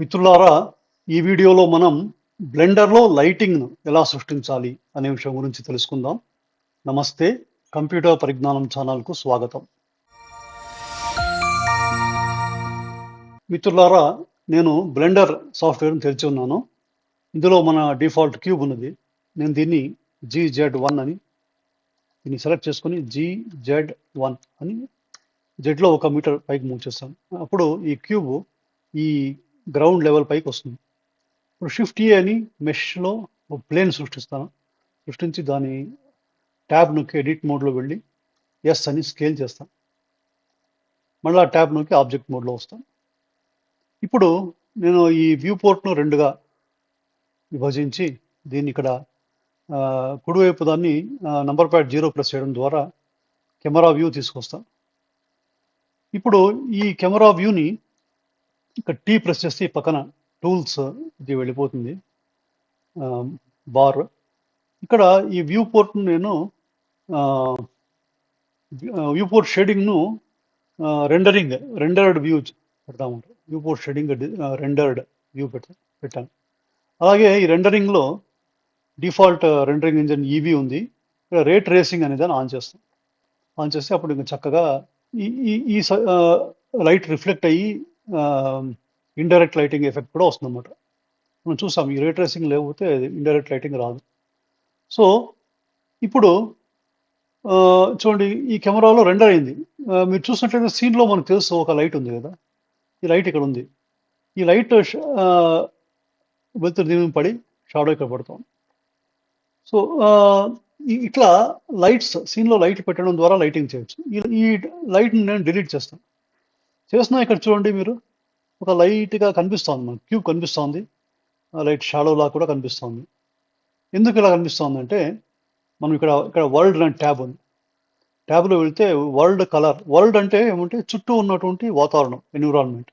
మిత్రులారా ఈ వీడియోలో మనం బ్లెండర్లో లైటింగ్ను ఎలా సృష్టించాలి అనే విషయం గురించి తెలుసుకుందాం. నమస్తే కంప్యూటర్ పరిజ్ఞానం ఛానల్కు స్వాగతం. మిత్రులారా నేను బ్లెండర్ సాఫ్ట్వేర్ని తెరిచి ఉన్నాను. ఇందులో మన డిఫాల్ట్ క్యూబ్ ఉన్నది. నేను దీన్ని జీ జెడ్ వన్ అని దీన్ని సెలెక్ట్ చేసుకొని జీ జెడ్ వన్ అని జెడ్లో ఒక మీటర్ పైకి మూవ్ చేస్తాను. అప్పుడు ఈ క్యూబ్ ఈ గ్రౌండ్ లెవెల్ పైకి వస్తుంది. ఇప్పుడు షిఫ్ట్ ఏ e అని మెష్లో ఒక ప్లేన్ సృష్టిస్తాను. సృష్టించి దాని ట్యాబ్ నొక్కి ఎడిట్ మోడ్లో వెళ్ళి ఎస్ అని స్కేల్ చేస్తాను. మళ్ళీ ఆ ట్యాబ్ నొక్కి ఆబ్జెక్ట్ మోడ్లో వస్తాను. ఇప్పుడు నేను ఈ వ్యూ పోర్ట్ను రెండుగా విభజించి దీన్ని ఇక్కడ కుడివైపు దాన్ని నంబర్ ప్యాడ్ జీరో ప్లస్ చేయడం ద్వారా కెమెరా వ్యూ తీసుకొస్తాను ఇప్పుడు ఈ కెమెరా వ్యూని ఇక్కడ టీ ప్రెస్ చేస్తే ఈ పక్కన టూల్స్ ఇది వెళ్ళిపోతుంది. బార్. ఇక్కడ ఈ వ్యూ పోర్ట్ నేను వ్యూ పోర్ట్ షేడింగ్ను రెండరింగ్ రెండర్డ్ వ్యూ పెడతాము viewport shading rendered view పెడతా పెట్టాను. అలాగే ఈ రెండరింగ్లో డిఫాల్ట్ రెండరింగ్ ఇంజన్ ఈవీ ఉంది. ఇక్కడ రేట్ రేసింగ్ అనేది దాన్ని ఆన్ చేస్తాం ఆన్ చేస్తే అప్పుడు ఇంకా చక్కగా ఈ ఈ ఈ లైట్ రిఫ్లెక్ట్ అయ్యి ఇండైరెక్ట్ లైటింగ్ ఎఫెక్ట్ కూడా వస్తుందన్నమాట. మనం చూసాం ఈ రేట్ రేసింగ్ లేకపోతే ఇండైరెక్ట్ లైటింగ్ రాదు. సో ఇప్పుడు చూడండి ఈ కెమెరాలో రెండర్ అయింది. మీరు చూసినట్లయితే సీన్లో మనకు తెలుసు ఒక లైట్ ఉంది కదా. ఈ లైట్ ఇక్కడ ఉంది. ఈ లైట్ వెళ్తురు దీని పడి షాడో ఇక్కడ పడుతుంది. సో ఇట్లా లైట్స్ సీన్లో లైట్ పెట్టడం ద్వారా లైటింగ్ చేయొచ్చు. ఈ- ఈ లైట్ని నేను డిలీట్ చేస్తాను. చేస్తున్నా ఇక్కడ చూడండి మీరు. ఒక లైట్గా కనిపిస్తోంది మనకు. క్యూబ్ కనిపిస్తోంది. ఆ లైట్ షాడోలా కూడా కనిపిస్తోంది. ఎందుకు ఇలా కనిపిస్తోందంటే మనం ఇక్కడ ఇక్కడ వరల్డ్ అనే ట్యాబ్ ఉంది. ట్యాబ్లో వెళ్తే వరల్డ్ కలర్ వరల్డ్ అంటే ఏమంటే చుట్టూ ఉన్నటువంటి వాతావరణం ఎన్విరాన్మెంట్.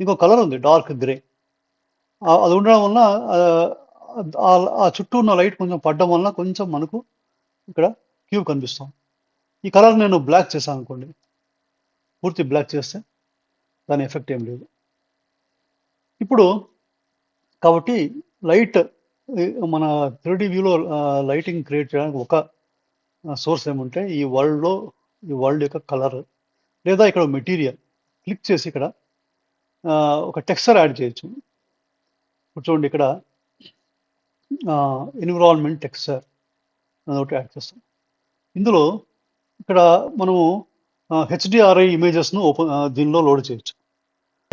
ఇంకో కలర్ ఉంది డార్క్ గ్రే. అది ఉండడం వల్ల ఆ, ఆ చుట్టూ ఉన్న లైట్ కొంచెం పడడం వల్ల కొంచెం మనకు ఇక్కడ క్యూబ్ కనిపిస్తాం ఈ కలర్ నేను బ్లాక్ చేశాను అనుకోండి. పూర్తి బ్లాక్ చేస్తే దాని ఎఫెక్ట్ ఏం లేదు. ఇప్పుడు కాబట్టి లైట్ మన త్రీ వ్యూలో లైటింగ్ క్రియేట్ చేయడానికి ఒక సోర్స్ ఏముంటే ఈ వరల్డ్లో ఈ వరల్డ్ యొక్క కలర్ లేదా ఇక్కడ మెటీరియల్ క్లిక్ చేసి ఇక్కడ ఒక టెక్స్చర్ యాడ్ చేయొచ్చు. చూడండి ఇక్కడ ఎన్విరాన్మెంట్ టెక్స్చర్ అదొకటి యాడ్ చేస్తాం. ఇందులో ఇక్కడ మనము హెచ్డిఆర్ఐ ఇమేజెస్ను ఓపెన్ దీనిలో లోడ్ చేయొచ్చు.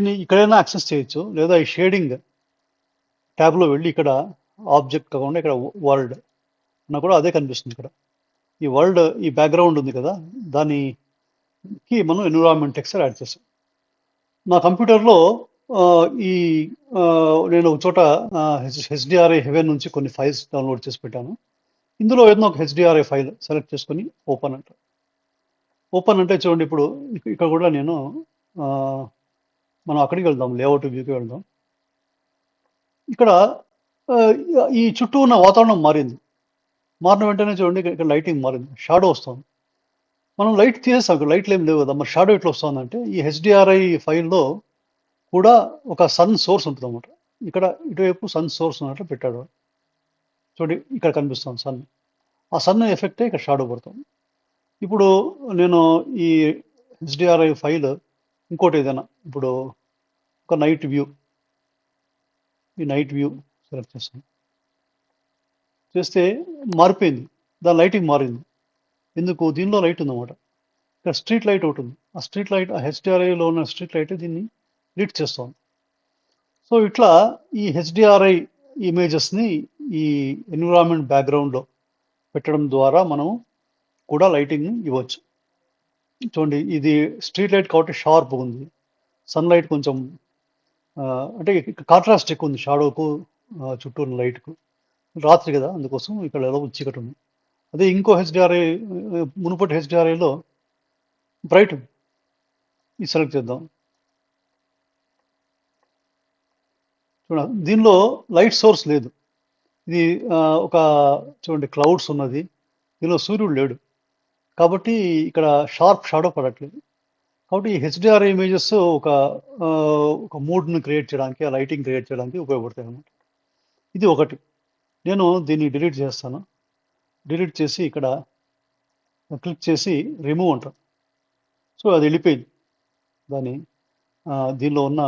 దీన్ని ఇక్కడైనా యాక్సెస్ చేయొచ్చు. లేదా ఈ షేడింగ్ ట్యాబ్లో వెళ్ళి ఇక్కడ ఆబ్జెక్ట్ కాకుండా ఇక్కడ వరల్డ్ అన్న కూడా అదే కనిపిస్తుంది ఇక్కడ. ఈ వరల్డ్ ఈ బ్యాక్గ్రౌండ్ ఉంది కదా దానికి మనం ఎన్విరాన్మెంట్ టెక్స్చర్ యాడ్ చేసాం నా కంప్యూటర్లో ఈ నేను ఒక చోట హెచ్డిఆర్ఐ హెవెన్ నుంచి కొన్ని ఫైల్స్ డౌన్లోడ్ చేసి పెట్టాను. ఇందులో ఏదైనా ఒక హెచ్డిఆర్ఐ ఫైల్ సెలెక్ట్ చేసుకొని ఓపెన్ అంట. ఓపెన్ అంటే చూడండి ఇప్పుడు ఇక్కడ కూడా నేను మనం అక్కడికి వెళ్దాం లేఅవుట్ వ్యూకి వెళ్దాం. ఇక్కడ ఈ చుట్టూ ఉన్న వాతావరణం మారింది. మారిన వెంటనే చూడండి ఇక్కడ- లైటింగ్ మారింది. షాడో వస్తుంది. మనం లైట్ తీసేస్తాం ఇక్కడ లైట్లు ఏం లేవు కదా. మరి షాడో ఎట్లా వస్తుందంటే ఈ హెచ్డిఆర్ఐ ఫైల్లో కూడా ఒక సన్ సోర్స్ ఉంటుంది అనమాట ఇక్కడ ఇటువైపు సన్ సోర్స్ ఉన్నట్లు పెట్టాడు. చూడండి ఇక్కడ కనిపిస్తుంది సన్ ఆ సన్ ఎఫెక్టే ఇక్కడ షాడో పడుతుంది. ఇప్పుడు నేను ఈ హెచ్డిఆర్ఐ ఫైల్ ఇంకోటి ఏదైనా ఇప్పుడు ఒక నైట్ వ్యూ ఈ నైట్ వ్యూ సెలెక్ట్ చేస్తాను చేస్తే మారిపోయింది. దాని లైటింగ్ మారింది. ఎందుకు? దీనిలో లైట్ ఉందన్నమాట. ఇక్కడ స్ట్రీట్ లైట్ ఒకటి ఉంది. ఆ స్ట్రీట్ లైట్ ఆ హెచ్డిఆర్ఐలో ఉన్న స్ట్రీట్ లైట్ దీన్ని లీడ్ చేస్తుంది సో ఇట్లా ఈ హెచ్డిఆర్ఐ ఇమేజెస్ని ఈ ఎన్విరాన్మెంట్ బ్యాక్గ్రౌండ్లో పెట్టడం ద్వారా మనం కూడా లైటింగ్ ఇవ్వచ్చు. చూడండి ఇది స్ట్రీట్ లైట్ కాబట్టి షార్ప్ ఉంది. సన్లైట్ కొంచెం అంటే కాంట్రాస్ట్ ఎక్కువ ఉంది షాడోకు చుట్టూ ఉన్న లైట్కు. రాత్రి కదా అందుకోసం ఇక్కడ ఎలా చీకటి ఉంది. అదే ఇంకో హెచ్డిఆర్ఐ మునుపటి హెచ్డిఆర్ఐలో బ్రైట్ ఇది సెలెక్ట్ చేద్దాం. చూడ దీనిలో లైట్ సోర్స్ లేదు. ఇది ఒక చూడండి క్లౌడ్స్ ఉన్నది. దీనిలో సూర్యుడు లేడు. కాబట్టి ఇక్కడ షార్ప్ షాడో పడట్లేదు. కాబట్టి ఈ హెచ్డిఆర్ ఇమేజెస్ ఒక ఒక మూడ్ని క్రియేట్ చేయడానికి ఆ లైటింగ్ క్రియేట్ చేయడానికి ఉపయోగపడతాయి అన్నమాట. ఇది ఒకటి. నేను దీన్ని డిలీట్ చేస్తాను. డిలీట్ చేసి ఇక్కడ క్లిక్ చేసి రిమూవ్ అంటాను సో అది వెళ్ళిపోయింది. దాని దీనిలో ఉన్న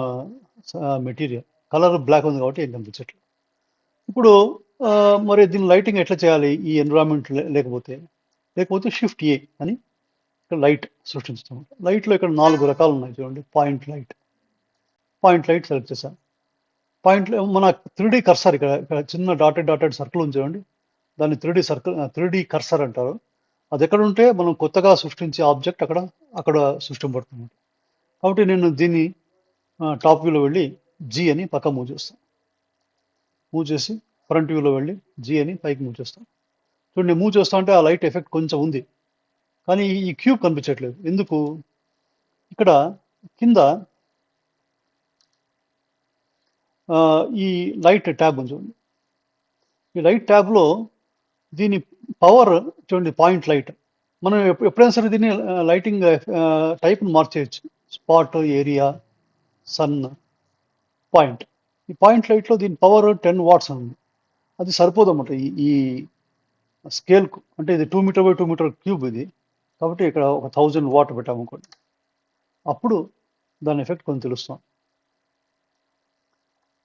మెటీరియల్ కలర్ బ్లాక్ ఉంది కాబట్టి ఏం కనిపించట్లేదు. ఇప్పుడు మరి దీని లైటింగ్ ఎట్లా చేయాలి? ఈ ఎన్విరాన్మెంట్ లేకపోతే లేకపోతే షిఫ్ట్ ఏ అని ఇక్కడ లైట్ సృష్టించుతాం. లైట్లో ఇక్కడ నాలుగు రకాలు ఉన్నాయి చూడండి point light point light select చేశాను పాయింట్ మన త్రీడీ కర్సర్ ఇక్కడ ఇక్కడ చిన్న డాటెడ్ డాటెడ్ సర్కిల్ ఉంది చూడండి. దాన్ని త్రీడీ సర్కిల్ త్రీడీ కర్సర్ అంటారు. అది ఎక్కడ ఉంటే మనం కొత్తగా సృష్టించే ఆబ్జెక్ట్ అక్కడ అక్కడ సృష్టింపడుతుంది కాబట్టి నేను దీన్ని టాప్ వ్యూలో వెళ్ళి జీ అని పక్క మూవ్ చేస్తాను. మూవ్ చేసి ఫ్రంట్ వ్యూలో వెళ్ళి జీ అని పైకి మూవ్ చేస్తాను. చూడండి మూవ్ చేస్తా అంటే ఆ లైట్ ఎఫెక్ట్ కొంచెం ఉంది. కానీ ఈ క్యూబ్ కనిపించట్లేదు. ఎందుకు? ఇక్కడ కింద ఈ లైట్ ట్యాబ్ ఉంది చూడండి. ఈ లైట్ ట్యాబ్లో దీని పవర్ చూడండి పాయింట్ లైట్. మనం ఎప్పుడైనా సరే దీన్ని లైటింగ్ టైప్ను మార్చేయచ్చు. Spot area sun point. ఈ పాయింట్ లైట్లో దీని పవర్ టెన్ వాట్స్ ఉంది. అది సరిపోదు అన్నమాట ఈ స్కేల్కు అంటే ఇది two metre by two metre cube ఇది. కాబట్టి ఇక్కడ ఒక థౌజండ్ వాట్ పెట్టామనుకోండి అప్పుడు దాని ఎఫెక్ట్ కొంచెం తెలుస్తాం.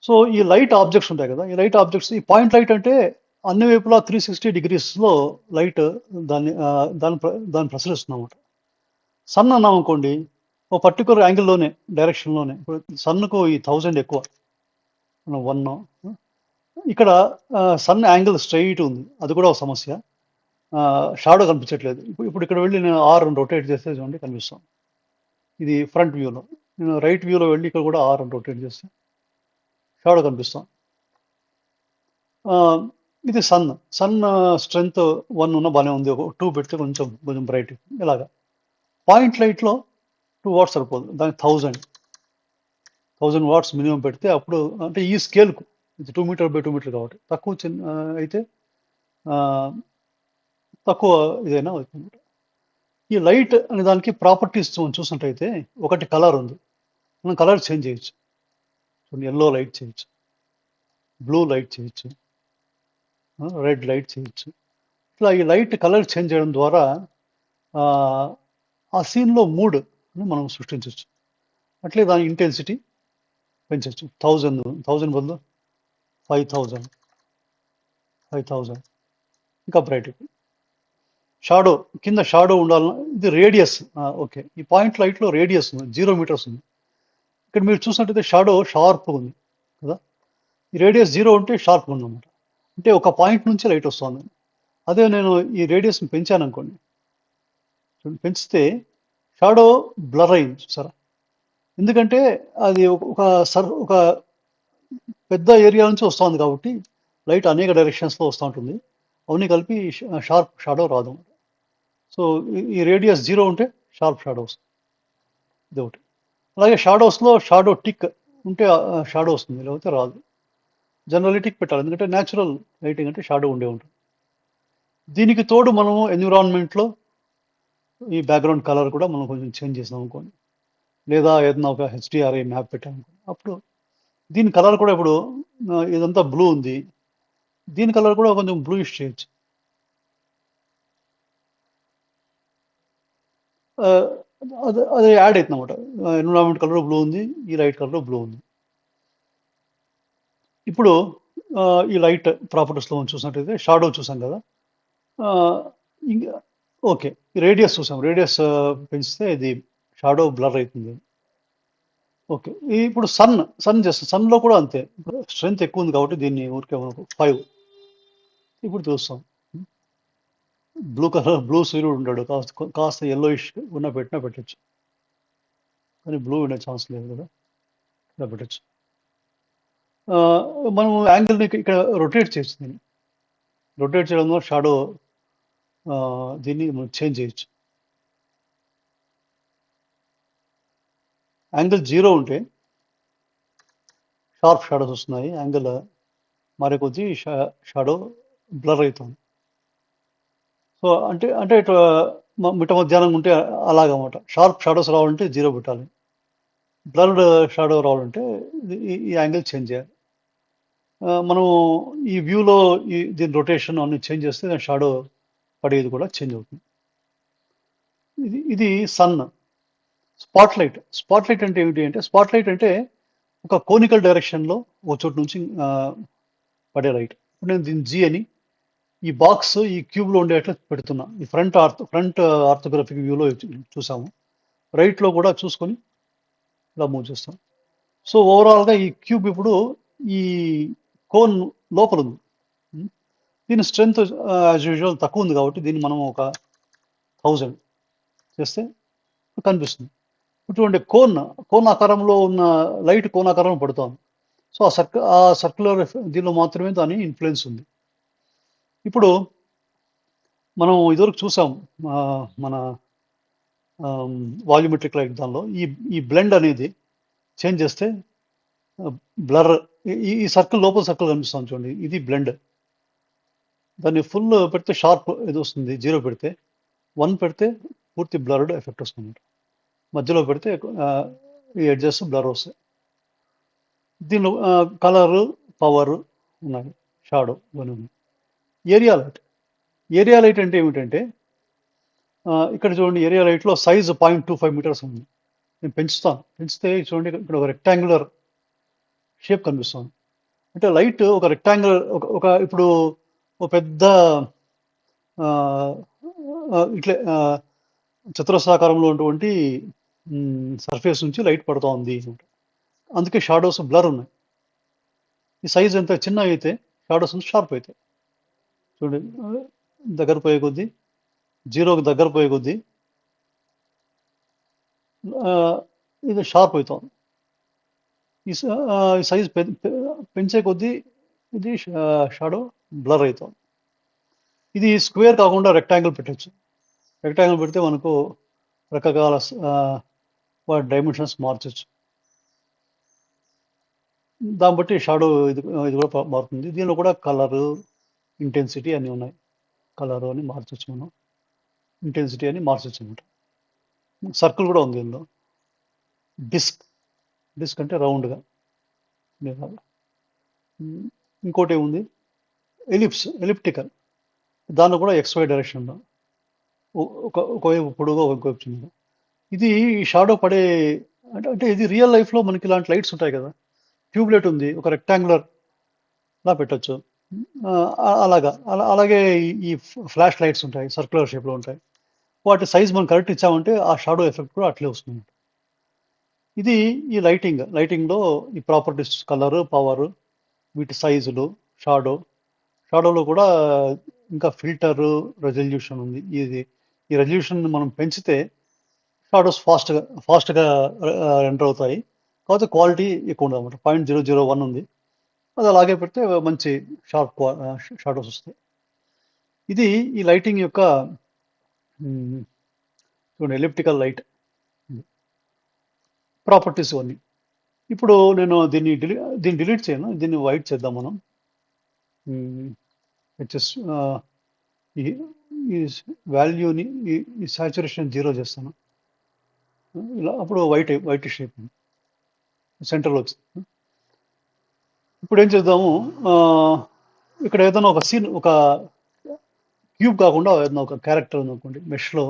సో ఈ లైట్ ఆబ్జెక్ట్స్ ఉంటాయి కదా ఈ లైట్ ఆబ్జెక్ట్స్ ఈ పాయింట్ లైట్ అంటే అన్ని వైపులా త్రీ సిక్స్టీ డిగ్రీస్లో లైట్ దాన్ని దాని దాన్ని ప్ర- దాన్ని ప్రసరిస్తుంది అనమాట సన్ అన్నాం అనుకోండి ఓ పర్టికులర్ యాంగిల్లోనే డైరెక్షన్లోనే ఇప్పుడు సన్కు ఈ థౌజండ్ ఎక్కువ. వన్ ఇక్కడ సన్ యాంగిల్ స్ట్రైట్ ఉంది. అది కూడా ఒక సమస్య. షాడో కనిపించట్లేదు. ఇప్పుడు ఇప్పుడు ఇక్కడ వెళ్ళి నేను ఆర్ రొటేట్ చేస్తే చూడండి కనిపిస్తాం ఇది ఫ్రంట్ వ్యూలో. నేను రైట్ వ్యూలో వెళ్ళి ఇక్కడ కూడా ఆర్ రొటేట్ చేస్తే షాడో కనిపిస్తాం ఇది సన్. సన్ స్ట్రెంగ్త్ వన్ ఉన్న బాగానే ఉంది. ఒక టూ పెడితే కొంచెం కొంచెం బ్రైట్ ఇలాగా. పాయింట్ లైట్లో టూ వాట్స్ సరిపోదు. దానికి థౌజండ్. థౌజండ్ వాట్స్ మినిమం పెడితే అప్పుడు అంటే ఈ స్కేల్కు ఇది two metre by two metre కాబట్టి తక్కువ చిన్న అయితే తక్కువ ఇదైనా అవుతుంది ఈ లైట్ అనే దానికి ప్రాపర్టీస్ చూసినట్టయితే ఒకటి కలర్ ఉంది. మనం కలర్ చేంజ్ చేయొచ్చు. చూడండి ఎల్లో లైట్ చేయొచ్చు. బ్లూ లైట్ చేయొచ్చు. రెడ్ లైట్ చేయొచ్చు. ఇట్లా ఈ లైట్ కలర్ చేంజ్ చేయడం ద్వారా ఆ, ఆ సీన్లో మూడ్ మనం సృష్టించవచ్చు అట్లే దాని ఇంటెన్సిటీ పెంచవచ్చు థౌజండ్ థౌజండ్ బదులు ఫైవ్ థౌజండ్. Five thousand. ఇంకా బ్రైట్ షాడో కింద షాడో ఉండాలన్నా ఇది రేడియస్. ఓకే. ఈ పాయింట్ లైట్లో రేడియస్ ఉంది జీరో మీటర్స్ ఉంది. ఇక్కడ మీరు చూసినట్టయితే షాడో షార్ప్ ఉంది కదా? ఈ రేడియస్ జీరో ఉంటే షార్ప్ ఉంది అనమాట అంటే ఒక పాయింట్ నుంచి లైట్ వస్తుంది. అదే నేను ఈ రేడియస్ని పెంచాను అనుకోండి. చూడండి, పెంచితే షాడో బ్లర్ అయింది చూసారా? ఎందుకంటే అది ఒక సర్ ఒక పెద్ద ఏరియా నుంచి వస్తుంది కాబట్టి లైట్ అనేక డైరెక్షన్స్లో వస్తూ ఉంటుంది అవన్నీ కలిపి షార్ప్ షాడో రాదు. సో ఈ- రేడియస్ జీరో ఉంటే షార్ప్ షాడోస్. ఇది ఒకటి. అలాగే షాడోస్లో షాడో టిక్ ఉంటే షాడో వస్తుంది లేకపోతే రాదు. జనరల్లీ టిక్ పెట్టాలి. ఎందుకంటే న్యాచురల్ లైటింగ్ అంటే షాడో ఉండే ఉంటుంది. దీనికి తోడు మనము ఎన్విరాన్మెంట్లో ఈ బ్యాక్గ్రౌండ్ కలర్ కూడా మనం కొంచెం చేంజ్ చేసినాం అనుకోండి. లేదా ఏదైనా ఒక హెచ్డిఆర్ఐ మ్యాప్ పెట్టాం అనుకోండి అప్పుడు దీని కలర్ కూడా ఇప్పుడు ఇదంతా బ్లూ ఉంది. దీని కలర్ కూడా కొంచెం బ్లూయిష్ చేయొచ్చు అది అది యాడ్ అవుతుంది అనమాట ఎన్విరాన్మెంట్ కలర్ బ్లూ ఉంది ఈ లైట్ కలర్ బ్లూ ఉంది. ఇప్పుడు ఈ లైట్ ప్రాపర్టీస్లో చూసినట్టయితే షాడో చూసాం కదా. ఇంకా ఓకే రేడియస్ చూసాం. రేడియస్ పెంచితే ఇది షాడో బ్లర్ అవుతుంది. ఓకే. ఇప్పుడు సన్ సన్ చేస్తాం సన్లో కూడా అంతే. స్ట్రెంత్ ఎక్కువ ఉంది కాబట్టి దీన్ని ఊరికే ఫైవ్. ఇప్పుడు చూస్తాం. బ్లూ కలర్ బ్లూ సూర్యుడు ఉంటాడు. కాస్త కాస్త ఎల్లోయిష్ ఉన్న పెట్టినా పెట్టచ్చు. కానీ బ్లూ ఉండే ఛాన్స్ లేదు కదా. ఇలా పెట్టచ్చు. మనం యాంగిల్ని ఇక్కడ రొటేట్ చేయొచ్చు దీన్ని రొటేట్ చేయడం ద్వారా షాడో దీన్ని మనం చేంజ్ చేయొచ్చు. యాంగిల్ జీరో ఉంటే షార్ప్ షాడోస్ వస్తున్నాయి. యాంగిల్ మారే కొద్ది షాడో బ్లర్ అవుతుంది. సో అంటే అంటే ఇట్లా మిట్ట మధ్యాహ్నం ఉంటే అలాగన్నమాట షార్ప్ షాడోస్ రావాలంటే జీరో పెట్టాలి. బ్లర్డ్ షాడో రావాలంటే ఇది- ఈ యాంగిల్ చేంజ్ చేయాలి. మనము మనం ఈ వ్యూలో ఈ దీని రొటేషన్ అన్ని చేంజ్ చేస్తే దాని షాడో పడేది కూడా చేంజ్ అవుతుంది. ఇది ఇది sun spot light spot light అంటే ఏమిటి అంటే స్పాట్ లైట్ అంటే ఒక కోనికల్ డైరెక్షన్లో ఒక చోటు నుంచి పడే లైట్ ఇప్పుడు నేను దీన్ని జీ అని ఈ బాక్స్ ఈ క్యూబ్లో ఉండేట్లు పెడుతున్నా. ఈ ఫ్రంట్ ఆర్త్ ఫ్రంట్ ఆర్థోగ్రఫిక్ వ్యూలో చూసాము. రైట్లో కూడా చూసుకొని ఇలా మూవ్ చేస్తాం. సో ఓవరాల్గా ఈ క్యూబ్ ఇప్పుడు ఈ కోన్ లోపల ఉంది. Hmm? దీని స్ట్రెంగ్త్ యాజ్ యూజువల్ తక్కువ ఉంది కాబట్టి దీన్ని మనం ఒక థౌజండ్ చేస్తే కనిపిస్తుంది. ఇటువంటి కోన్ కోన్ ఆకారంలో ఉన్న లైట్ కోన్ ఆకారంలో పడుతోంది. సో ఆ సర్క్ ఆ సర్క్యులర్ దీనిలో మాత్రమే దాని ఇన్ఫ్లుయెన్స్ ఉంది. ఇప్పుడు మనం ఇదివరకు చూసాం మన వాల్యూమెట్రిక్ లైట్ దానిలో ఈ ఈ బ్లెండ్ అనేది చేంజ్ చేస్తే బ్లర్ ఈ ఈ సర్కిల్ లోపల సర్కిల్ కనిపిస్తుంది చూడండి ఇది బ్లెండ్. దాన్ని ఫుల్ పెడితే షార్ప్ ఇది వస్తుంది జీరో పెడితే వన్ పెడితే పూర్తి బ్లర్డ్ ఎఫెక్ట్ వస్తుంది మధ్యలో పెడితే ఈ ఎడ్జెస్ బ్లర్ వస్తాయి. దీనిలో కలరు పవర్ ఉన్నాయి షాడో ఇవన్నీ ఉన్నాయి. Area light. ఏరియా లైట్ అంటే ఏమిటంటే ఇక్కడ చూడండి ఏరియా లైట్లో size point two five metres ఉంది. నేను పెంచుతాను. పెంచితే చూడండి ఇక్కడ ఒక రెక్టాంగులర్ షేప్ కనిపిస్తుంది. అంటే లైట్ ఒక రెక్టాంగులర్ ఒక ఒక ఇప్పుడు ఒక పెద్ద ఇట్లా ఇట్లే చతురస్రాకారంలో ఉన్నటువంటి సర్ఫేస్ నుంచి లైట్ పడుతూ ఉంది అందుకే షాడోస్ బ్లర్ ఉన్నాయి. ఈ సైజ్ ఎంత చిన్న అయితే షాడోస్ షార్ప్ అవుతాయి చూడండి దగ్గర పోయే కొద్దీ జీరోకి దగ్గర పోయే కొద్దీ ఇది షార్ప్ అవుతుంది. ఈ సైజ్ పె- పెంచే కొద్దీ ఇది షాడో బ్లర్ అవుతుంది. ఇది స్క్వేర్ కాకుండా రెక్టాంగిల్ పెట్టచ్చు. రెక్టాంగిల్ పెడితే మనకు రకరకాల వాటి డైమెన్షన్స్ మార్చచ్చు. దాన్ని బట్టి షాడో ఇది ఇది కూడా మారుతుంది. దీనిలో కూడా కలరు ఇంటెన్సిటీ అన్నీ ఉన్నాయి. కలరు అని మార్చచ్చు మనం. ఇంటెన్సిటీ అని మార్చచ్చు అనమాట సర్కిల్ కూడా ఉంది ఇందులో. డిస్క్ డిస్క్ అంటే రౌండ్గా ఇంకోటి ఏముంది? ఎలిప్స్ ఎలిప్టికల్ దానిలో కూడా ఎక్స్వై డైరెక్షన్లో ఒక ఒకవైపు పొడుగా ఒకవైపు చిన్నగా. ఇది షాడో పడే అంటే అంటే ఇది రియల్ లైఫ్లో మనకి ఇలాంటి లైట్స్ ఉంటాయి కదా. ట్యూబ్ లైట్ ఉంది ఒక రెక్టాంగులర్ లా పెట్టచ్చు. అలాగా. అలా అలాగే ఈ- ఈ ఫ్లాష్ లైట్స్ ఉంటాయి సర్క్యులర్ షేప్లో ఉంటాయి. వాటి సైజ్ మనం కరెక్ట్ ఇచ్చామంటే ఆ షాడో ఎఫెక్ట్ కూడా అట్లే వస్తుంది ఇది ఈ లైటింగ్ లైటింగ్లో ఈ ప్రాపర్టీస్ కలర్ పవర్ వీటి సైజులు షాడో షాడోలో కూడా ఇంకా ఫిల్టర్ రెజల్యూషన్ ఉంది. ఇది ఈ రెజల్యూషన్ మనం పెంచితే షాడోస్ ఫాస్ట్గా ఫాస్ట్గా ఎంటర్ అవుతాయి. కాకపోతే క్వాలిటీ ఎక్కువ ఉండదు అనమాట పాయింట్ జీరో జీరో వన్ ఉంది. అది అలాగే పెడితే మంచి షార్ప్ షాడోస్ వస్తాయి. ఇది ఈ లైటింగ్ యొక్క చూడండి ఎలిప్టికల్ లైట్ ప్రాపర్టీస్ ఇవన్నీ. ఇప్పుడు నేను దీన్ని డిలీ దీన్ని డిలీట్ చేయను. దీన్ని వైట్ చేద్దాం మనం. హెచ్ఎస్ ఈ ఈ వాల్యూని ఈ ఈ సాచురేషన్ జీరో చేస్తాను. ఇలా అప్పుడు వైట్ వైట్ షేప్. సెంటర్లో వచ్చింది ఇప్పుడు ఏం చేద్దాము ఇక్కడ ఏదైనా ఒక సీన్ ఒక క్యూబ్ కాకుండా ఏదైనా ఒక క్యారెక్టర్ ఉంది అనుకోండి. మెష్లో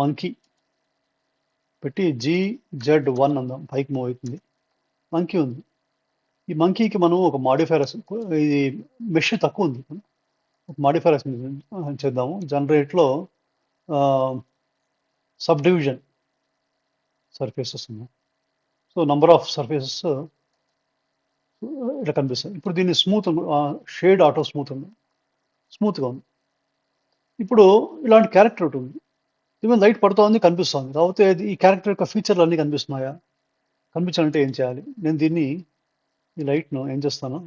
మంకీ పెట్టి జీ జెడ్ వన్ అందాం. పైకి మూవ్ అవుతుంది. మంకీ ఉంది. ఈ మంకీకి మనం ఒక మాడిఫైరస్ ఇది మెష్ తక్కువ ఉంది. ఒక మాడిఫైరస్ చేద్దాము. జనరేట్లో సబ్ డివిజన్ సర్ఫేసెస్ ఉన్నాయి సో నంబర్ ఆఫ్ సర్ఫేసెస్ ఇట్లా కనిపిస్తుంది. ఇప్పుడు దీన్ని స్మూత్ షేడ్ ఆటో స్మూత్ ఉంది. స్మూత్గా ఉంది. ఇప్పుడు ఇలాంటి క్యారెక్టర్ ఒకటి ఉంది. ఈవెన్ లైట్ పడుతోంది కనిపిస్తుంది. కాకపోతే ఇది ఈ క్యారెక్టర్ యొక్క ఫీచర్లు అన్నీ కనిపిస్తున్నాయా? కనిపించాలంటే ఏం చేయాలి? నేను దీన్ని ఈ లైట్ను ఏం చేస్తాను?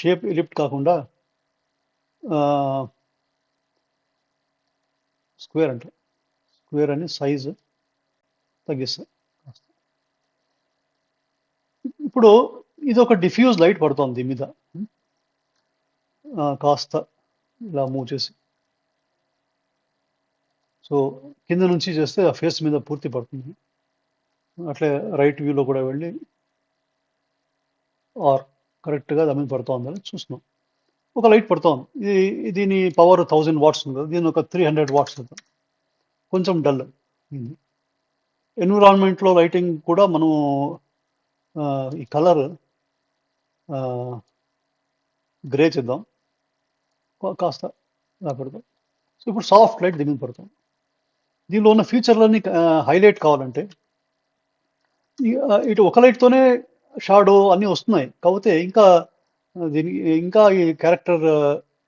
షేప్ లిఫ్ట్ కాకుండా స్క్వేర్ అంటే స్క్వేర్ అని సైజు తగ్గిస్తా ఇప్పుడు ఇది ఒక డిఫ్యూజ్ లైట్ పడుతుంది మీద. కాస్త ఇలా మూవ్ చేసి. సో కింద నుంచి చేస్తే ఆ ఫేస్ మీద పూర్తి పడుతుంది. అట్లే రైట్ వ్యూలో కూడా వెళ్ళి ఆర్ కరెక్ట్గా దాని మీద పడుతుందని చూస్తున్నాం. ఒక లైట్ పడుతోంది. ఇది దీని పవర్ థౌజండ్ వాట్స్ ఉంది కదా. దీని ఒక త్రీ హండ్రెడ్ వాట్స్ అవుతుంది కొంచెం డల్ ఎన్విరాన్మెంట్లో లైటింగ్ కూడా మనం ఈ కలర్ గ్రే చేద్దాం. కాస్త పెడతాం. సో ఇప్పుడు సాఫ్ట్ లైట్ దీని మీద పడతాం. దీనిలో ఉన్న ఫీచర్లన్నీ హైలైట్ కావాలంటే ఇటు ఒక లైట్తోనే షాడో అన్నీ వస్తున్నాయి. కాకపోతే ఇంకా దీని ఇంకా ఈ క్యారెక్టర్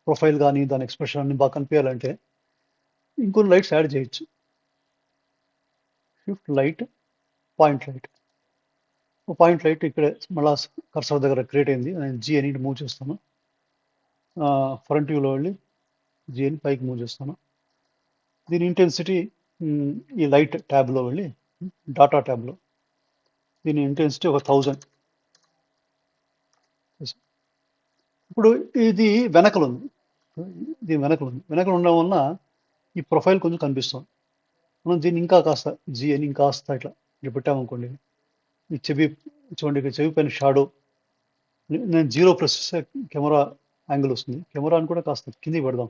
ప్రొఫైల్ కానీ దాని ఎక్స్ప్రెషన్ అన్ని బాగా కనిపించాలంటే ఇంకొన్ని లైట్స్ యాడ్ చేయొచ్చు. Shift light point light point light ఇక్కడ మళ్ళా కర్సర్ దగ్గర క్రియేట్ అయింది. నేను జీ అని మూవ్ చేస్తాను. ఫ్రంట్ వ్యూలో వెళ్ళి జీ అని పైకి మూవ్ చేస్తాను. దీని ఇంటెన్సిటీ ఈ లైట్ ట్యాబ్లో వెళ్ళి డాటా ట్యాబ్లో దీని ఇంటెన్సిటీ ఒక థౌజండ్ ఇప్పుడు ఇది వెనకలు ఉంది ఇది వెనకలు ఉంది వెనకలు ఉండడం వలన ఈ ప్రొఫైల్ కొంచెం కనిపిస్తుంది. మనం దీన్ని ఇంకా కాస్త జీ అని కాస్త ఇట్లా ఇట్లా పెట్టామనుకోండి. ఈ చెవి చూడండి ఇక్కడ చెవి పైన షాడో. నేను జీరో ప్రెస్ కెమెరా యాంగిల్ వస్తుంది. కెమెరాని కూడా కాస్త కిందికి పెడదాం.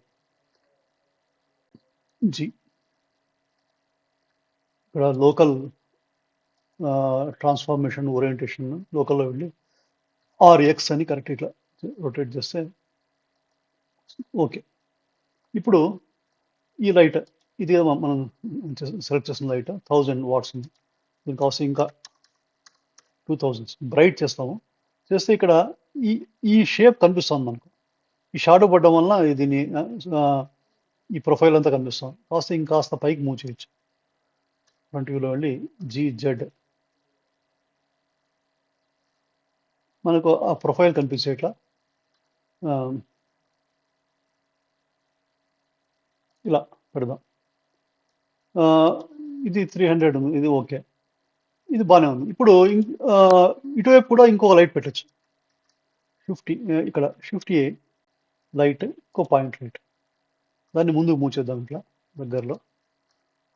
జీ. ఇక్కడ లోకల్ ట్రాన్స్ఫార్మేషన్ ఓరియంటేషన్ లోకల్లో వెళ్ళి ఆర్ ఎక్స్ అని కరెక్ట్ ఇట్లా రొటేట్ చేస్తే ఓకే. ఇప్పుడు ఈ లైట్ ఇది మనం సెలెక్ట్ చేసిన లైట్ థౌజండ్ వాట్స్ ఉంది. దీనికి కాస్ట్ ఇంకా టూ థౌజండ్స్ బ్రైట్ చేస్తాము. చేస్తే ఇక్కడ ఈ ఈ షేప్ కనిపిస్తుంది మనకు. ఈ షాడో పడడం వలన దీన్ని ఈ ప్రొఫైల్ అంతా కనిపిస్తుంది. కాస్త ఇంకాస్త పైకి మూవ్ చేయొచ్చు. ఫ్రంట్ వ్యూలో వెళ్ళి జీజెడ్ మనకు ఆ ప్రొఫైల్ కనిపించే ఇట్లా ఇలా పెడదాం. ఇది త్రీ హండ్రెడ్ ఉంది ఇది ఓకే ఇది బాగానే ఉంది. ఇప్పుడు ఇటువైపు కూడా ఇంకొక లైట్ పెట్టచ్చు. ఫిఫ్టీ ఇక్కడ ఫిఫ్టీ లైట్ ఇంకో పాయింట్ లైట్ దాన్ని ముందుకు మూచేద్దాం ఇట్లా దగ్గరలో.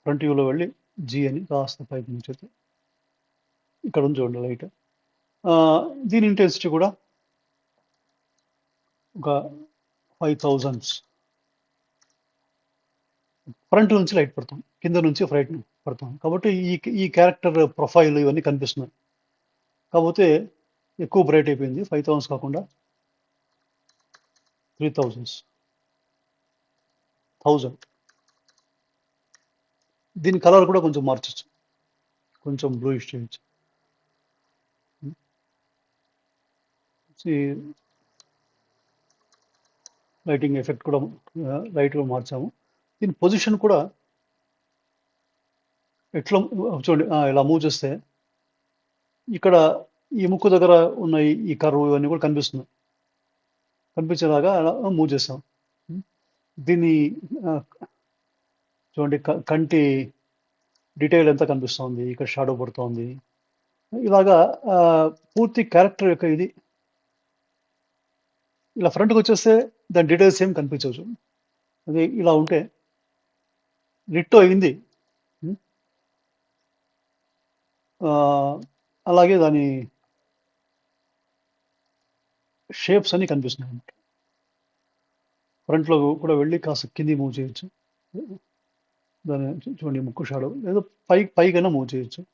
ఫ్రంట్ వ్యూలో వెళ్ళి జీ అని కాస్త పైపు మూవ్ ఇక్కడ ఉంది చూడండి లైట్ దీని ఇంటెన్సిటీ కూడా ఒక ఫైవ్ థౌజండ్స్ ఫ్రంట్ నుంచి లైట్ పడుతుంది కింద నుంచి ఫ్రైట్ పడతాం. కాబట్టి ఈ ఈ క్యారెక్టర్ ప్రొఫైల్ ఇవన్నీ కనిపిస్తున్నాయి. కాకపోతే ఎక్కువ బ్రైట్ అయిపోయింది. ఫైవ్ థౌసండ్స్ కాకుండా త్రీ థౌజండ్స్ థౌజండ్ దీని కలర్ కూడా కొంచెం మార్చచ్చు. కొంచెం బ్లూ చేయొచ్చు లైటింగ్ ఎఫెక్ట్ కూడా లైట్గా మార్చాము. దీని పొజిషన్ కూడా ఎట్లా చూడండి ఇలా మూవ్ చేస్తే ఇక్కడ ఈ ముక్కు దగ్గర ఉన్న ఈ- కర్వ్ ఇవన్నీ కూడా కనిపిస్తున్నాయి. కనిపించేలాగా అలా మూవ్ చేస్తాం దీన్ని చూడండి కంటి డీటెయిల్ ఎంత కనిపిస్తోంది. ఇక్కడ షాడో పడుతోంది. ఇలాగా పూర్తి క్యారెక్టర్ యొక్క ఇది. ఇలా ఫ్రంట్కి వచ్చేస్తే దాని డీటెయిల్స్ ఏం కనిపించవచ్చు అది ఇలా ఉంటే లిట్టో అయింది ఉం? ఆ, అలాగే దాని షేప్స్ అన్ని కనిపిస్తున్నాయి అన్నమాట. ఫ్రంట్లో కూడా వెళ్ళి కాస్త కింది మూవ్ చేయొచ్చు. దాని చూడండి ముక్కు షాడో. ఏదో పై పైకైనా మూవ్ చేయొచ్చు.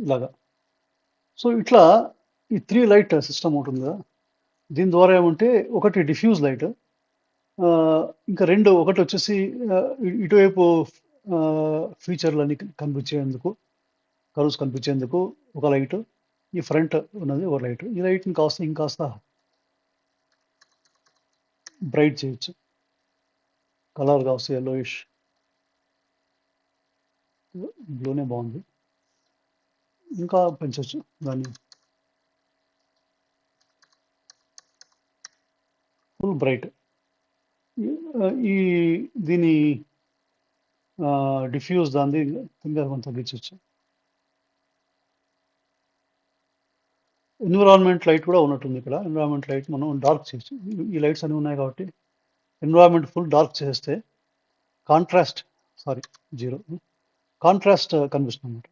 ఇలాగా. సో ఇట్లా ఈ త్రీ లైట్ సిస్టమ్ ఉంటుంది కదా. దీని ద్వారా ఏమంటే ఒకటి డిఫ్యూజ్ లైట్ ఇంకా రెండు ఒకటి వచ్చేసి ఇటువైపు ఇ- ఇటువైపు ఫీచర్లన్నీ కనిపించేందుకు కర్వ్స్ కనిపించేందుకు ఒక లైట్ ఈ ఫ్రంట్ ఉన్నది ఒక లైట్. ఈ లైట్ని కాస్త ఇంకాస్త బ్రైట్ చేయొచ్చు. కలర్ కాస్త ఎల్లోయిష్ బ్లూనే బాగుంది. ఇంకా పెంచవచ్చు దాన్ని. ఫుల్ బ్రైట్ ఈ దీని డిఫ్యూజ్ దాన్ని ఇంకా కొంత తగ్గించవచ్చు ఎన్విరాన్మెంట్ లైట్ కూడా ఉన్నట్టుంది ఇక్కడ. ఎన్విరాన్మెంట్ లైట్ మనం డార్క్ చేయొచ్చు ఈ- ఈ లైట్స్ అన్నీ ఉన్నాయి కాబట్టి ఎన్విరాన్మెంట్ ఫుల్ డార్క్ చేస్తే కాంట్రాస్ట్ సారీ జీరో కాంట్రాస్ట్ కనిపిస్తుంది అన్నమాట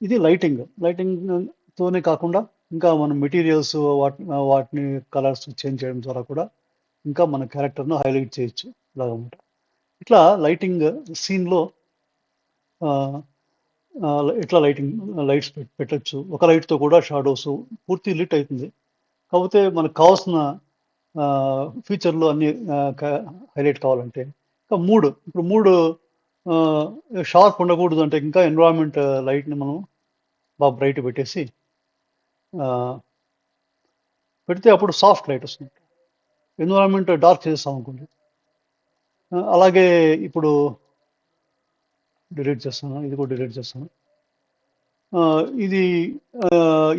ఇది లైటింగ్ లైటింగ్ తోనే కాకుండా ఇంకా మనం మెటీరియల్స్ వాటి వాటిని కలర్స్ చేంజ్ చేయడం ద్వారా కూడా ఇంకా మన క్యారెక్టర్ను హైలైట్ చేయొచ్చు ఇలాగనమాట ఇట్లా లైటింగ్ సీన్లో ఇట్లా లైటింగ్ లైట్స్ పెట్టచ్చు. ఒక లైట్తో కూడా షాడోస్ పూర్తి లిట్ అవుతుంది కాకపోతే మనకు కావాల్సిన ఫీచర్లు అన్ని హైలైట్ కావాలంటే. ఇంకా మూడు ఇప్పుడు మూడు షార్ప్ ఉండకూడదు అంటే ఇంకా ఎన్విరాన్మెంట్ లైట్ని మనం బాగా బ్రైట్ పెట్టేసి పెడితే అప్పుడు సాఫ్ట్ లైట్ వస్తుంది. ఎన్విరాన్మెంట్ డార్క్ చేస్తాం అనుకోండి. అలాగే ఇప్పుడు డిలీట్ చేస్తాను ఇది కూడా డిలీట్ చేస్తాను. ఇది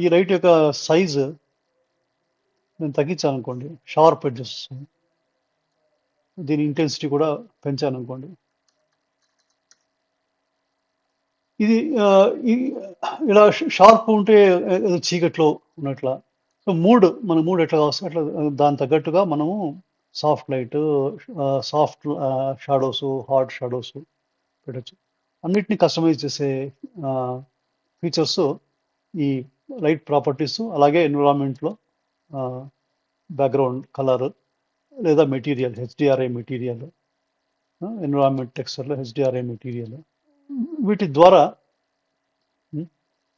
ఈ లైట్ యొక్క సైజ్ నేను తగ్గించాను అనుకోండి షార్ప్ ఎడ్జెస్ దీని ఇంటెన్సిటీ కూడా పెంచాను అనుకోండి. ఇది ఇలా షార్ప్ ఉంటే ఏదో చీకట్లో ఉన్నట్లా మూడ్ మన మూడ్ ఎట్లా కావచ్చు అట్లా దాని తగ్గట్టుగా మనము soft light soft shadows hard shadows పెట్టచ్చు. అన్నిటిని కస్టమైజ్ చేసే ఫీచర్స్ ఈ లైట్ ప్రాపర్టీస్ అలాగే ఎన్విరాన్మెంట్లో బ్యాక్గ్రౌండ్ కలర్ లేదా మెటీరియల్ హెచ్డిఆర్ఐ మెటీరియల్ ఎన్విరాన్మెంట్ టెక్స్చర్లో హెచ్డిఆర్ఐ మెటీరియల్ వీటి ద్వారా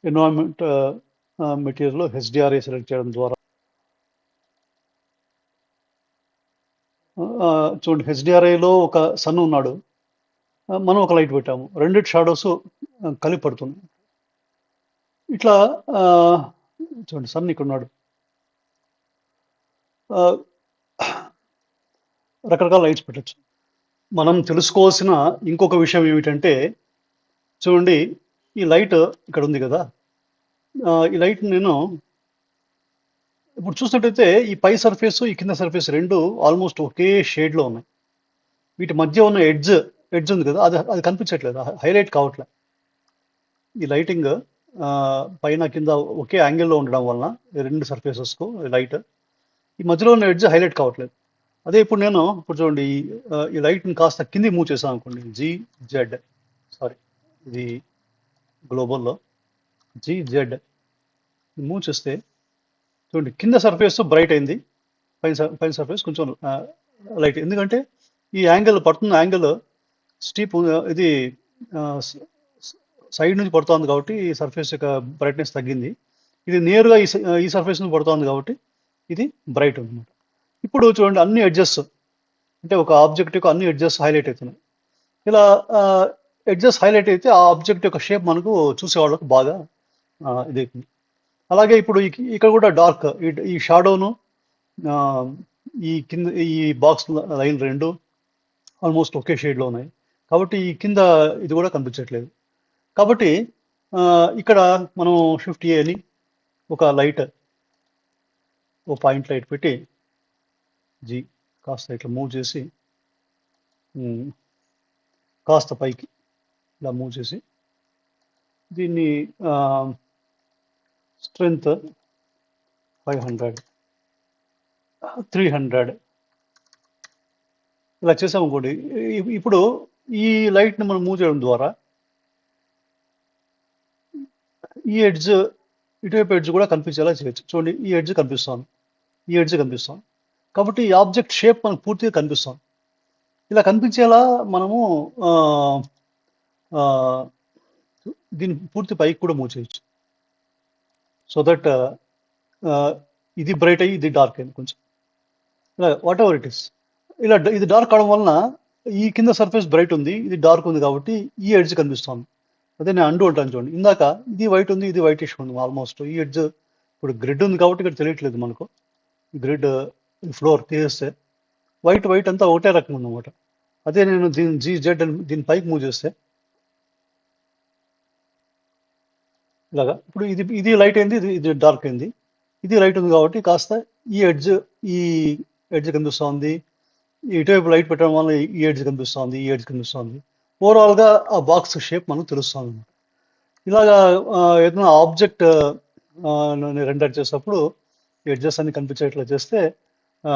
ఎన్విరాన్మెంట్ మెటీరియల్లో హెచ్డిఆర్ఐ సెలెక్ట్ చేయడం ద్వారా. చూడండి హెచ్డిఆర్ఐలో ఒక సన్ ఉన్నాడు. మనం ఒక లైట్ పెట్టాము. రెండిటి షాడోస్ కలిపి పడుతున్నాయి ఇట్లా చూడండి సన్ ఇక్కడ ఉన్నాడు. రకరకాల లైట్స్ పెట్టచ్చు. మనం తెలుసుకోవాల్సిన ఇంకొక విషయం ఏమిటంటే చూడండి ఈ లైట్ ఇక్కడ ఉంది కదా. ఈ లైట్ నేను ఇప్పుడు చూసినట్టయితే ఈ పై సర్ఫేస్ ఈ కింద సర్ఫేస్ రెండు ఆల్మోస్ట్ ఒకే షేడ్లో ఉన్నాయి. వీటి మధ్య ఉన్న ఎడ్జ్ ఎడ్జ్ ఉంది కదా అది అది కనిపించట్లేదు హైలైట్ కావట్లే. ఈ లైటింగ్ పైన కింద ఒకే యాంగిల్లో ఉండడం వలన ఈ రెండు సర్ఫేసెస్కు లైట్ ఈ మధ్యలో ఉన్న ఎడ్జ్ హైలైట్ కావట్లేదు. అదే ఇప్పుడు నేను ఇప్పుడు చూడండి ఈ, ఈ లైట్ని కాస్త కింది మూవ్ చేసాను అనుకోండి జీ జెడ్ సారీ ఇది గ్లోబల్లో జిజెడ్ మూవ్ చేస్తే చూడండి కింద సర్ఫేస్ బ్రైట్ అయింది. పైన సర్- పైన సర్ఫేస్ కొంచెం లైట్ ఎందుకంటే ఈ యాంగిల్ పడుతున్న యాంగిల్ స్టీప్ ఇది సైడ్ నుంచి పడుతోంది కాబట్టి ఈ సర్ఫేస్ యొక్క బ్రైట్నెస్ తగ్గింది. ఇది నేరుగా ఈ స- ఈ సర్ఫేస్ నుంచి పడుతోంది కాబట్టి ఇది బ్రైట్ అనమాట ఇప్పుడు చూడండి అన్ని ఎడ్జెస్ అంటే ఒక ఆబ్జెక్ట్ యొక్క అన్ని ఎడ్జెస్ హైలైట్ అవుతున్నాయి. ఇలా ఎడ్జెస్ హైలైట్ అయితే ఆ ఆబ్జెక్ట్ యొక్క షేప్ మనకు చూసేవాళ్ళకు బాగా ఇది. అలాగే ఇప్పుడు ఇక్కడ కూడా డార్క్. ఈ షాడోను ఈ కింద ఈ బాక్స్ లైన్ రెండు ఆల్మోస్ట్ ఒకే షేడ్లో ఉన్నాయి. కాబట్టి ఈ కింద ఇది కూడా కనిపించట్లేదు. కాబట్టి ఇక్కడ మనం షిఫ్ట్ చేయని ఒక లైట్ ఓ పాయింట్ లైట్ పెట్టి జీ కాస్త ఇట్లా మూవ్ చేసి కాస్త పైకి ఇలా మూవ్ చేసి దీన్ని strength five hundred three hundred. ఇలా చేసాము అనుకోండి. ఇప్పుడు ఈ లైట్ని మనం మూవ్ చేయడం ద్వారా ఈ ఎడ్జ్ ఇటువైపు ఎడ్జ్ కూడా కనిపించేలా చేయొచ్చు. చూడండి ఈ ఎడ్జ్ కనిపిస్తాను ఈ ఎడ్జ్ కనిపిస్తాను కాబట్టి ఈ ఆబ్జెక్ట్ షేప్ మనకు పూర్తిగా కనిపిస్తాం ఇలా కనిపించేలా మనము దీన్ని పూర్తి పైకి కూడా మూవ్ చేయొచ్చు. సో దట్ uh, ఇది బ్రైట్ అయ్యి ఇది డార్క్ అయింది కొంచెం. ఇలా వాట్ ఎవర్ ఇట్ ఇస్ ఇలా డ- ఇది డార్క్ అవడం వలన ఈ కింద సర్ఫేస్ బ్రైట్ ఉంది ఇది డార్క్ ఉంది కాబట్టి ఈ ఎడ్జ్ కనిపిస్తుంది. అదే నేను అండు ఉంటాను చూడండి. ఇందాక ఇది వైట్ ఉంది ఇది వైటిష్ ఉంది ఆల్మోస్ట్ ఈ ఎడ్జ్ ఇప్పుడు గ్రిడ్ ఉంది కాబట్టి ఇక్కడ తెలియట్లేదు మనకు. గ్రిడ్ ఫ్లోర్ తీసేస్తే వైట్ వైట్ అంతా ఒకటే రకం ఉందన్నమాట. అదే నేను దీని జీ జెడ్ దీని పైకి మూవ్ చేస్తే ఇలాగా. ఇప్పుడు ఇది ఇది లైట్ అయింది ఇది ఇది డార్క్ అయింది. ఇది లైట్ ఉంది కాబట్టి కాస్త ఈ ఎడ్జ్ ఈ ఎడ్జ్ కనిపిస్తుంది. ఇటువైపు లైట్ పెట్టడం వల్ల ఈ ఎడ్జ్ కనిపిస్తుంది ఈ ఎడ్జ్ కనిపిస్తుంది. ఓవరాల్గా ఆ బాక్స్ షేప్ మనకు తెలుస్తుంది ఇలాగా ఏదైనా ఆబ్జెక్ట్ రెండర్ చేసినప్పుడు ఎడ్జెస్ అన్ని కనిపించేట్లా చేస్తే ఆ,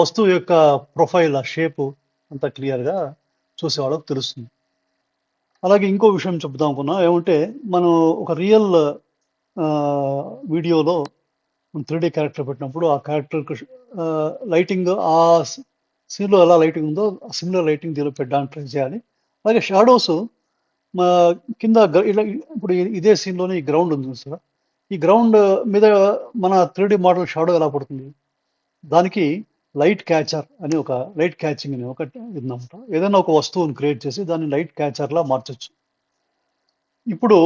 వస్తువు యొక్క ప్రొఫైల్ ఆ షేపు అంతా క్లియర్గా చూసేవాళ్ళకి తెలుస్తుంది. అలాగే ఇంకో విషయం చెప్దాం అనుకున్నా. ఏమంటే మనం ఒక రియల్ వీడియోలో త్రీ డీ క్యారెక్టర్ పెట్టినప్పుడు ఆ క్యారెక్టర్కి లైటింగ్ ఆ సీన్లో ఎలా లైటింగ్ ఉందో సిమిలర్ లైటింగ్ దీనిలో పెట్టడానికి ట్రై చేయాలి. అలాగే షాడోస్ మా కింద ఇలా ఇప్పుడు ఇదే సీన్లోనే ఈ గ్రౌండ్ ఉంది సార్ ఈ గ్రౌండ్ మీద మన త్రీ డి మోడల్ షాడో ఎలా పడుతుంది? దానికి లైట్ క్యాచర్ అని ఒక లైట్ క్యాచింగ్ అని ఒక ఉందన్నమాట ఏదైనా ఒక వస్తువుని క్రియేట్ చేసి దాన్ని లైట్ క్యాచర్లా మార్చచ్చు. ఇప్పుడు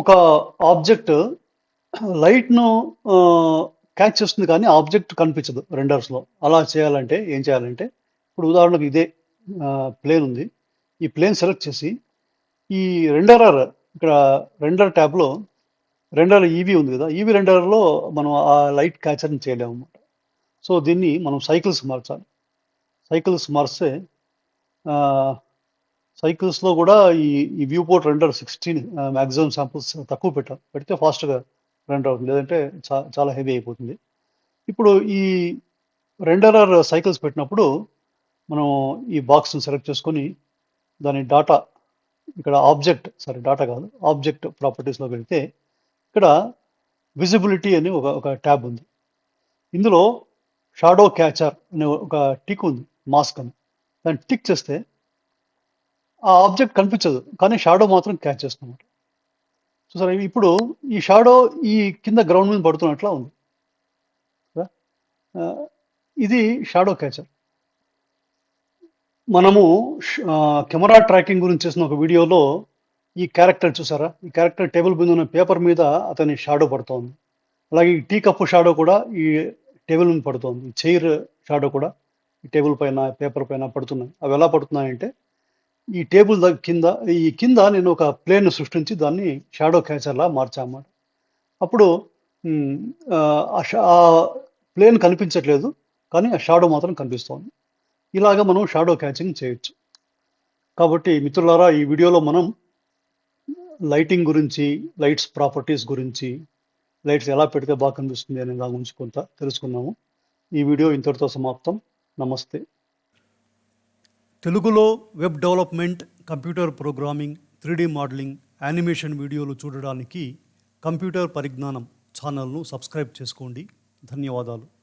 ఒక ఆబ్జెక్ట్ లైట్ను క్యాచ్ చేస్తుంది కానీ ఆబ్జెక్ట్ కనిపించదు రెండర్స్లో అలా చేయాలంటే ఏం చేయాలంటే ఇప్పుడు ఉదాహరణకు ఇదే ప్లేన్ ఉంది. ఈ ప్లేన్ సెలెక్ట్ చేసి ఈ రెండరర్ ఇక్కడ రెండర్ ట్యాబ్లో రెండర్ ఈవీ ఉంది కదా. ఈవీ రెండర్లో మనం ఆ లైట్ క్యాచర్ని చేయలేము. సో దీన్ని మనం సైకిల్స్ మార్చాలి. సైకిల్స్ మార్స్తే సైకిల్స్లో కూడా ఈ ఈ viewport render sixteen maximum samples తక్కువ పెట్టాలి. పెడితే ఫాస్ట్గా రెండర్ అవుతుంది. లేదంటే చా చాలా హెవీ అయిపోతుంది. ఇప్పుడు ఈ రెండరర్ సైకిల్స్ పెట్టినప్పుడు మనం ఈ బాక్స్ని సెలెక్ట్ చేసుకొని దాని డాటా ఇక్కడ ఆబ్జెక్ట్ సారీ డాటా కాదు ఆబ్జెక్ట్ ప్రాపర్టీస్లోకి వెళితే ఇక్కడ విజిబిలిటీ అని ఒక ఒక ట్యాబ్ ఉంది. ఇందులో షాడో క్యాచర్ అనే ఒక టిక్ ఉంది మాస్క్ అని. దాన్ని టిక్ చేస్తే ఆ ఆబ్జెక్ట్ కనిపించదు కానీ షాడో మాత్రం క్యాచ్ చేస్తున్నమాట చూసారా ఇప్పుడు ఈ షాడో ఈ కింద గ్రౌండ్ మీద పడుతున్నట్లా ఉంది. ఇది షాడో క్యాచర్. మనము కెమెరా ట్రాకింగ్ గురించి చేసిన ఒక వీడియోలో ఈ క్యారెక్టర్ చూసారా? ఈ క్యారెక్టర్ టేబుల్ మీద ఉన్న పేపర్ మీద అతని షాడో పడుతోంది. అలాగే ఈ టీ కప్పు షాడో కూడా ఈ టేబుల్ మీద పడుతోంది. ఈ చైర్ షాడో కూడా ఈ టేబుల్ పైన పేపర్ పైన పడుతున్నాయి. అవి ఎలా పడుతున్నాయంటే ఈ టేబుల్ దగ్గర కింద ఈ కింద నేను ఒక ప్లేన్ సృష్టించి దాన్ని షాడో క్యాచర్లా మార్చామన్నమాట. అప్పుడు ఆ, షా- ఆ ప్లేన్ కనిపించట్లేదు కానీ ఆ షాడో మాత్రం కనిపిస్తోంది. ఇలాగ మనం షాడో క్యాచింగ్ చేయొచ్చు. కాబట్టి మిత్రులారా ఈ వీడియోలో మనం లైటింగ్ గురించి లైట్స్ ప్రాపర్టీస్ గురించి లైట్స్ ఎలా పెడితే బాగా కనిపిస్తుంది అనే దాని గురించి కొంత తెలుసుకున్నాము ఈ వీడియో ఇంతటితో సమాప్తం. నమస్తే. తెలుగులో web development computer programming three modelling animation వీడియోలు చూడడానికి కంప్యూటర్ పరిజ్ఞానం ఛానల్ను సబ్స్క్రైబ్ చేసుకోండి. ధన్యవాదాలు.